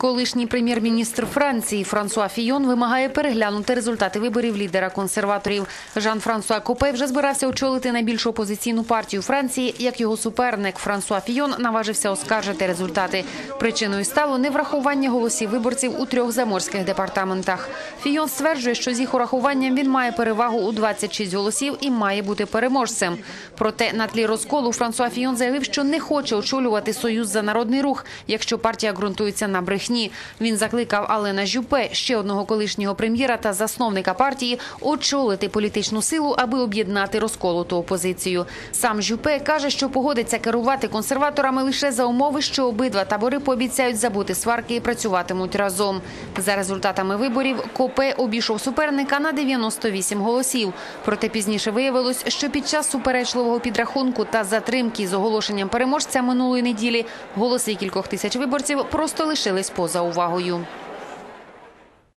Колишній прем'єр-міністр Франції Франсуа Фійон вимагає переглянути результати виборів лідера консерваторів. Жан-Франсуа Копе вже збирався очолити найбільшу опозиційну партію Франції. Як його суперник Франсуа Фійон наважився оскаржити результати. Причиною стало неврахування голосів виборців у трьох заморських департаментах. Фійон стверджує, що з їх урахуванням він має перевагу у 26 голосів і має бути переможцем. Проте на тлі розколу Франсуа Фійон заявив, що не хоче очолювати союз за народний рух, якщо партія ґрунтується на брехні. Він закликав Алена Жюпе, ще одного колишнього прем'єра та засновника партії, очолити політичну силу, аби об'єднати розколоту опозицію. Сам Жюпе каже, що погодиться керувати консерваторами лише за умови, що обидва табори пообіцяють забути сварки і працюватимуть разом. За результатами виборів Копе обійшов суперника на 98 голосів. Проте пізніше виявилось, що під час суперечливого підрахунку та затримки з оголошенням переможця минулої неділі голоси кількох тисяч виборців просто лишились поза увагою.